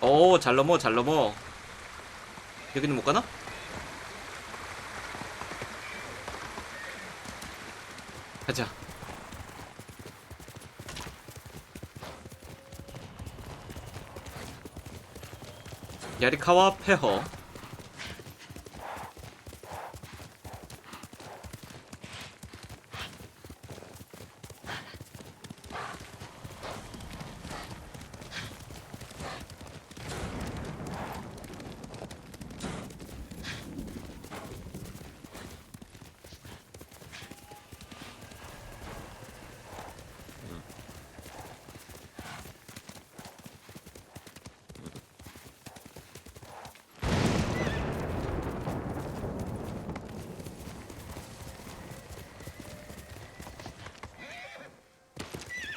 오, 잘 넘어, 잘 넘어. 여기는 못 가나? 가자. 야리카와 폐허.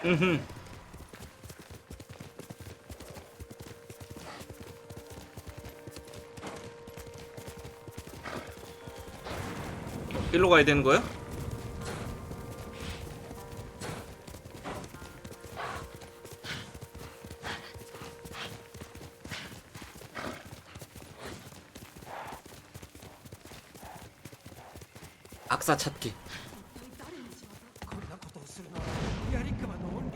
음흠. 일로 가야 되는 거야? 악사 찾기.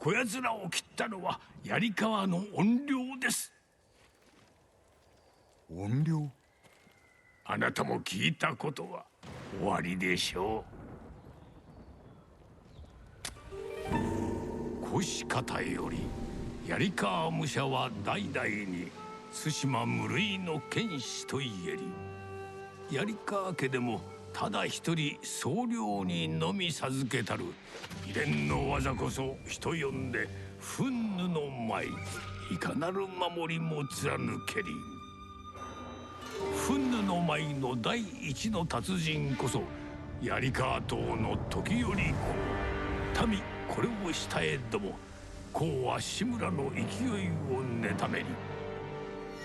こやつらを切ったのは槍川の怨霊です。怨霊？あなたも聞いたことは終わりでしょう。腰方より槍川武者は代々に対馬無類の剣士と言えり。槍川家でもただ一人僧侶にのみ授けたる。秘伝の技こそ人呼んで憤怒の舞。いかなる守りも貫けり。憤怒の舞の第一の達人こそ槍川島の時より公民これをしたえども公は志村の勢いを妬めり。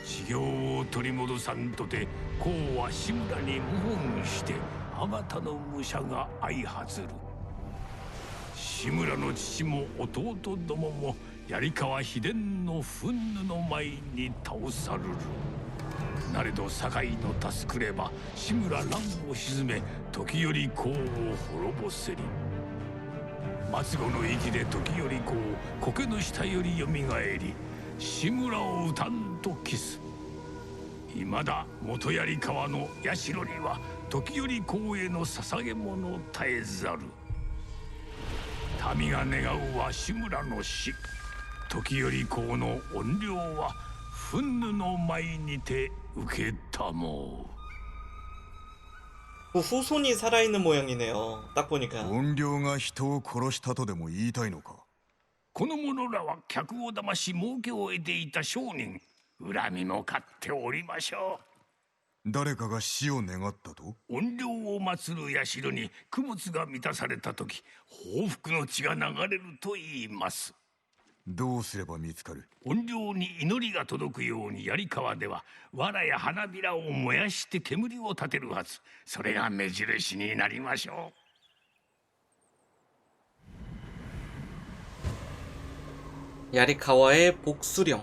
修行を取り戻さんとて公は志村に謀反してあまたの武者が相はずる。志村の父も弟どもも槍川秘伝の憤怒の舞に倒さるる。なれど堺の助くれば志村乱を鎮め時より公を滅ぼせり松子の息で時より公苔の下よりよみがえり志村を討たんとキス。いまだ元槍川の社には時より公への捧げ物絶えざる民が願うは志村の死時より公の怨霊は憤怒の舞にて受けたもう 그 후손이 살아있는 모양이네요. 딱 보니까. 怨霊が人を殺したとでも言いたいのかこの者らは客を騙し儲けを得ていた商人 恨みも買っておりましょ誰かが死を願ったとう怨霊を祀る社に供物が満たされた時報復の血が流れると言いますどうすれば見つかる怨霊に祈りが届くように槍川では藁や花びらを燃やして煙を立てるはずそれが目印になりましょ 야리카와의 복수령.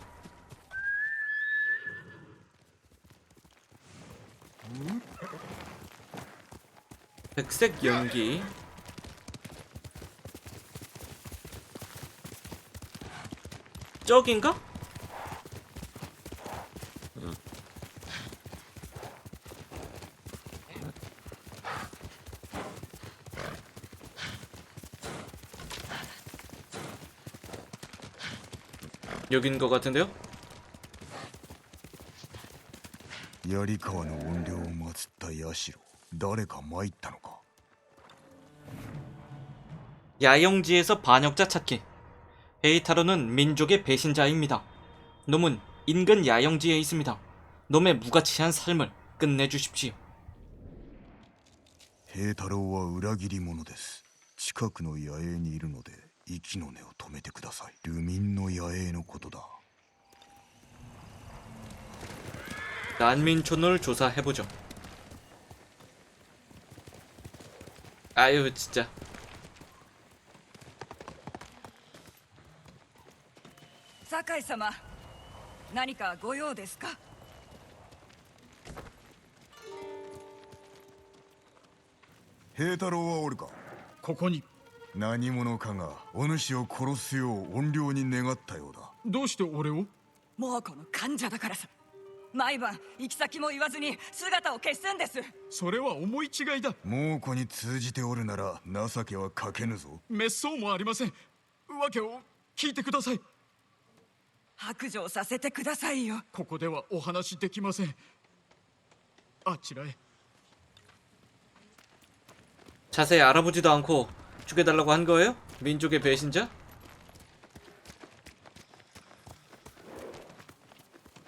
백색 연기 저긴가? 여긴 것 같은데요? 槍川の怨霊を祀った社 誰か参ったのか 야영지에서 반역자 찾기. 헤이타로는 민족의 배신자입니다. 놈은 인근 야영지에 있습니다. 놈의 무가치한 삶을 끝내주십시오. 平太郎は裏切り者です近くの野営にいるので息の根を止めてください流民の野営のことだ 난민촌을 조사해보죠. 아유 진짜. 酒井様何かご用ですか平太郎はおるかここに何者かがお主を殺すよう怨霊に願ったようだどうして俺をもうこの患者だからさ 毎晩行き先も言わずに姿を消すんですそれは思い違いだ猛虎に通じておるなら情けはかけぬぞ滅相もありませんわけを聞いてください白状させてくださいよここではお話できませんあちらへ 자세히 알아보지도 않고 죽여달라고 한 거예요? 민족의 배신자?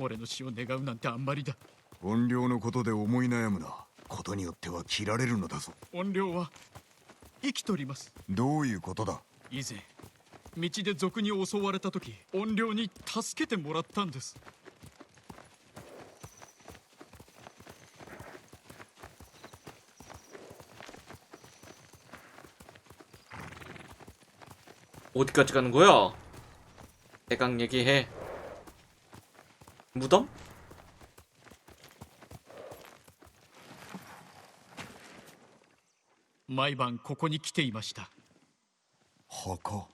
俺の死を願うなんてあんまりだ怨霊のことで思い悩むなことによっては切られるのだぞ怨霊は生きとりますどういうことだ以前道で賊に襲われた時怨霊に助けてもらったんです 어디까지 가는 거야? 대강 얘기해. 무 덤? 毎晩ここに来ていました墓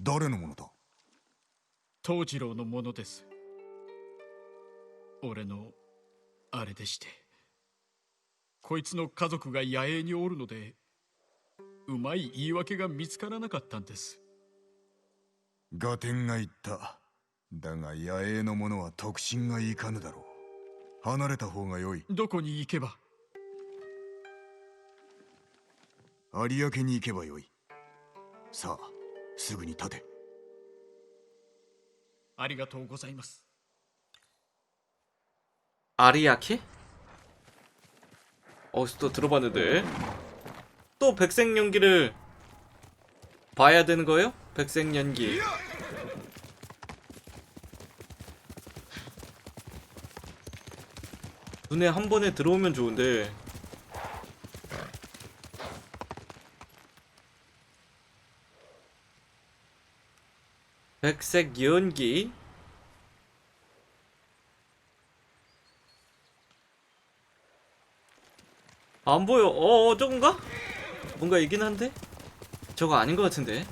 誰のものだ藤次郎のものです俺のあれでしてこいつの家族が野営におるのでうまい言い訳が見つからなかったんですガテンが言っただが野営の者は特進がいかぬだろう離れた方がよいどこに行けば有明に行けばよいさあすぐに立てありがとうございます 아리아키? 어디서 또 들어봤는데 또 백색연기를 봐야 되는 거예요? 백색연기 눈에 한 번에 들어오면 좋은데 백색 연기 안 보여. 어, 어, 저건가? 뭔가 있긴 한데? 저거 아닌 것 같은데?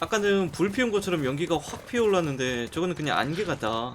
아까는 불 피운 것처럼 연기가 확 피어올랐는데 저거는 그냥 안개 같다.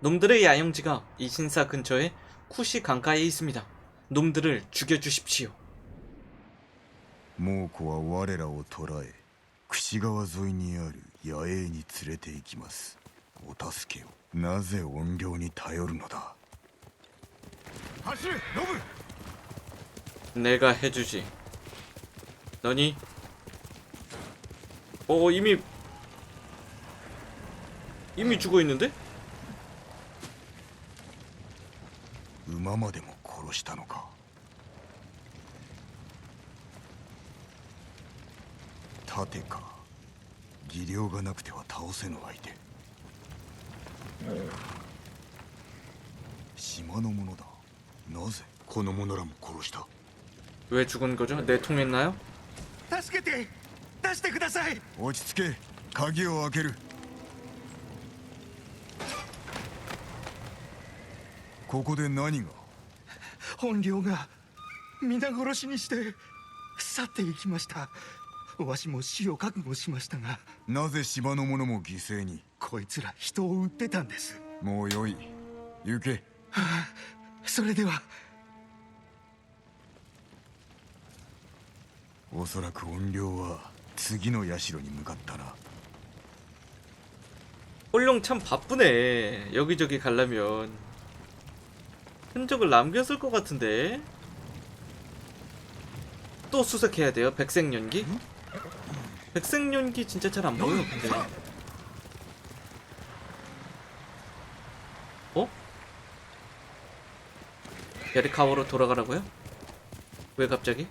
놈들의 야영지가 이신사 근처에 쿠시 강가에 있습니다. 놈들을 죽여주십시오. 猛虎は我らを捕らえ櫛川沿いにある野営に連れて行きますお助けをなぜ怨霊に頼るのだ走れノブ 내가 해주지. 너니? 어 이미 이미 죽어 있는데? 今までも殺したのか？盾か？技量がなくては倒せぬ相手、うん、島の者だ。なぜ？この者らも殺した？왜죽은거 죠? 내통했나 요? 助けて!出してください!落ち着け。鍵を開ける。ここで何が本領が皆殺しにして去っていきましたわしも死を覚悟しましたがなぜ島の者も犠牲にこいつら人を撃ってたんですもうよい行けそれではおそらく怨霊は次の社に向かったな 홀룡 참 바쁘네. 여기저기 가려면 흔적을 남겼을 것 같은데. 또 수색해야 돼요. 백색연기? 백색연기 진짜 잘 안 보여. 근데. 어? 야리카와로 돌아가라고요? 왜 갑자기?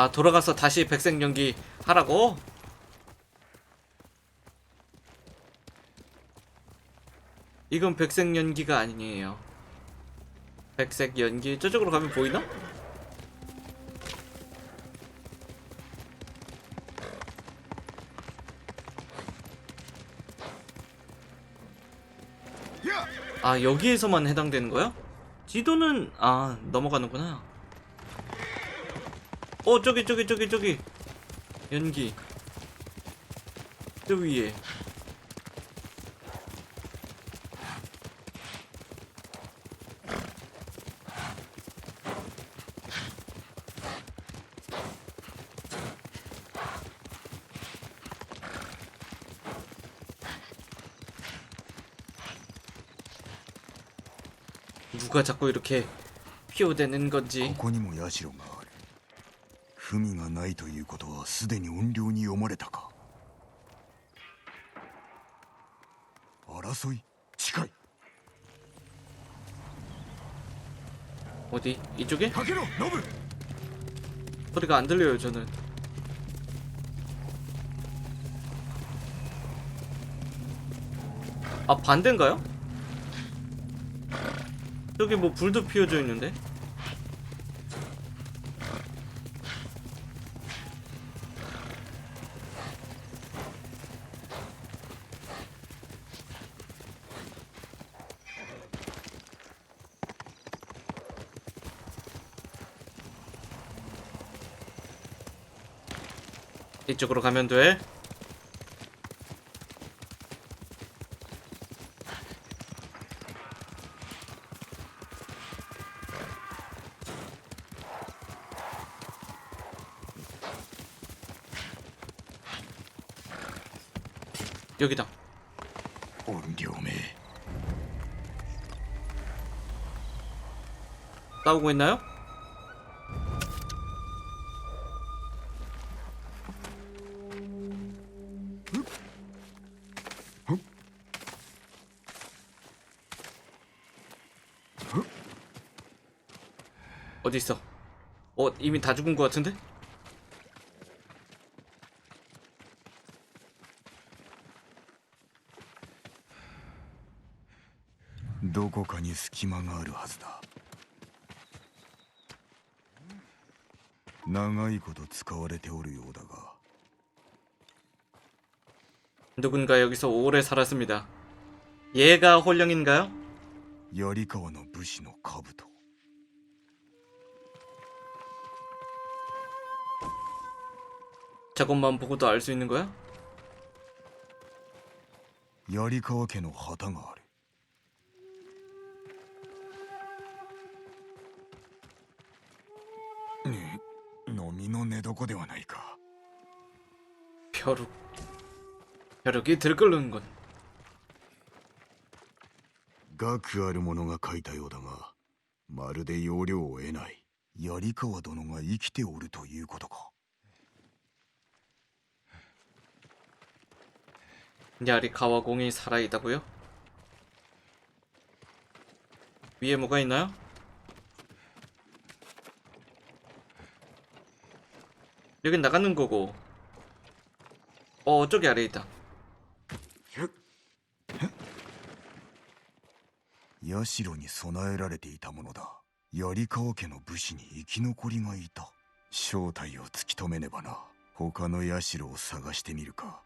아 돌아가서 다시 백색 연기 하라고? 이건 백색 연기가 아니에요. 백색 연기 저쪽으로 가면 보이나? 아 여기에서만 해당되는 거야? 지도는 아 넘어가는구나. 어 저기 저기 저기 저기 연기 저 위에 누가 자꾸 이렇게 피어대는 건지 ここにも社がある 文がないということはすでに怨霊に読まれたか争い近い 어디 이쪽에 かけろノブ 소리가 안 들려요 저는 아 반대인가요? 저기 뭐 불도 피워져 있는데 이쪽으로 가면 돼. 여기다. 옮겨오매. 싸우고 있나요? 어디 있어? 어 이미 다 죽은 것 같은데? どこかに隙間があるはずだ長いこと使われておるようだが 누군가 여기서 오래 살았습니다. 얘가 홀령인가요? 槍川の武士の 저것만 보고도 알 수 있는 거야? 槍川家の旗があるねえ飲みの寝床ではないか 벼룩. 벼룩이 들끓는 건 学ある者が書いたようだがまるで要領を得ない槍川殿が生きておるということか 야리 가와공이 살아있다고요? 위에 뭐가 있나요? 여긴 나가는 거고 어 저기 아래에 있다 社に備えられていたものだ槍川家の武士に生き残りがいた正体を突き止めねばな他の社を探してみるか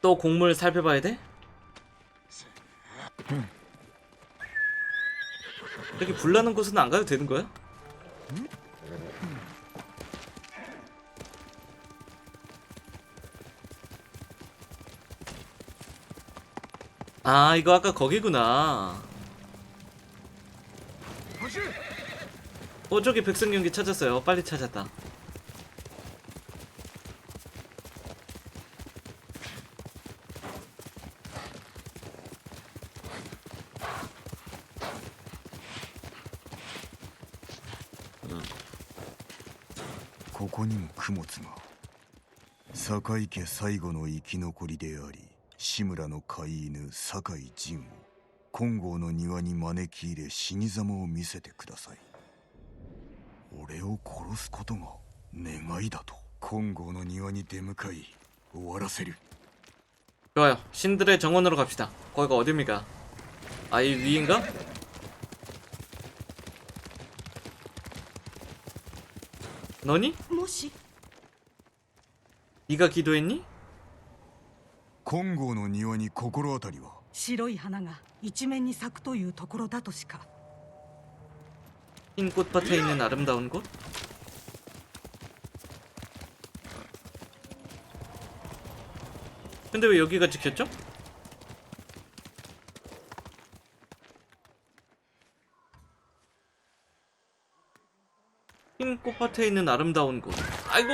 또 곡물 살펴봐야 돼? 여기 불나는 곳은 안 가도 되는 거야? 아 이거 아까 거기구나 어 저기 백성경기 찾았어요 빨리 찾았다 酒井家最後の生き残りであり志村の飼い犬酒井仁を金剛の庭に招き入れ死に様を見せてください俺を殺すことが願いだと金剛の庭に出向かい終わらせる 좋아요 신들의 정원으로 갑시다 거기가 어딥니까 아 이 위인가? 너니? もし 네가 기도했니? 金剛の庭に心当たりは白い花が一面に咲くというところだとしか 흰 꽃밭에 있는 아름다운 곳? 근데 왜 여기가 찍혔죠? 흰 꽃밭에 있는 아름다운 곳. 아이고.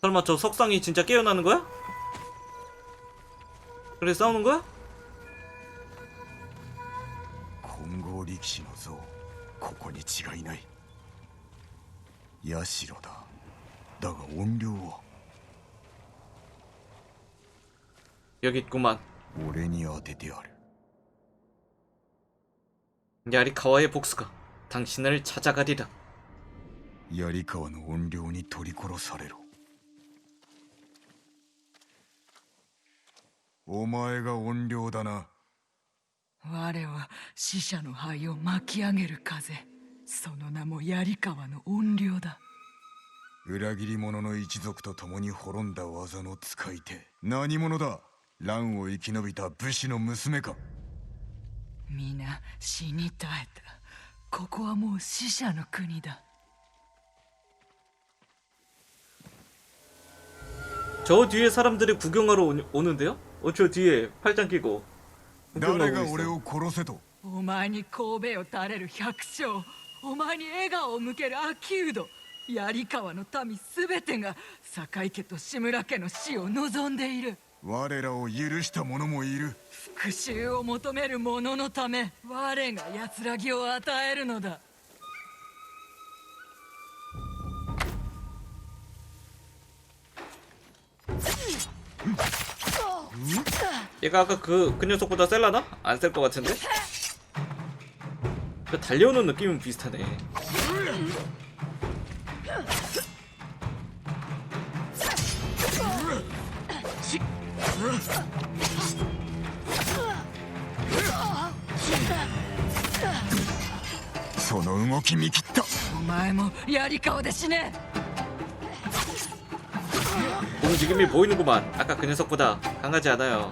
설마 저 석상이 진짜 깨어나는 거야? 그래 싸우는 거야? 金剛力士の像ここに違いない社だだが怨霊は 여기 있구만 俺に当ててある 야리카와의 복수가 당신을 찾아가리라 槍川の怨霊に取り殺されろ お前が怨霊だな我は死者の灰を巻き上げる風その名も槍川の怨霊だ裏切り者の一族と共に滅んだ技の使い手何者だ乱を生き延びた武士の娘か皆死に絶えたここはもう死者の国だ 저 뒤에 사람들이 구경하러 오, 오는데요? 어 저 뒤에 팔짱 끼고 誰 구경하고 が 있어 俺を殺せとお前に神戸を垂れる百姓お前に笑顔を向ける秋人槍川の民すべてが酒井家と志村家の死を望んでいる我らを許した者もいる復讐を求める者のため我が安らぎを与えるのだ 얘가 아까 그, 그 녀석보다 셀라나? 안 셀 것 같은데? 그 달려오는 느낌은 비슷하네. 움직임이 보이는구만. 아까 그 녀석보다 강하지 않아요.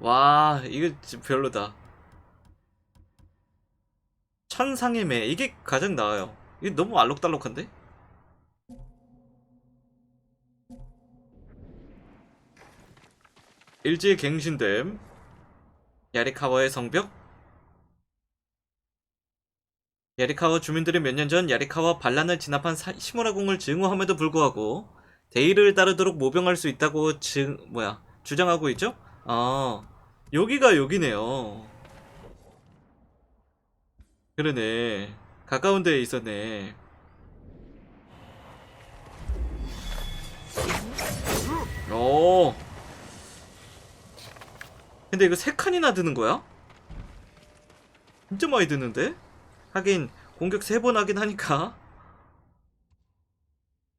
와 이거 별로다 천상의 매 이게 가장 나아요 이게 너무 알록달록한데? 일제의 갱신됨 야리카와의 성벽? 야리카와 주민들이 몇 년 전 야리카와 반란을 진압한 사- 시무라궁을 증오함에도 불구하고 대의를 따르도록 모병할 수 있다고 증 뭐야 주장하고 있죠? 아 여기가 여기네요. 그러네 가까운 데에 있었네. 오. 근데 이거 세 칸이나 드는 거야? 진짜 많이 드는데? 하긴 공격 세 번 하긴 하니까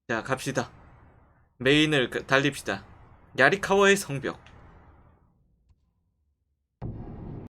자 갑시다 메인을 그- 달립시다 야리카와의 성벽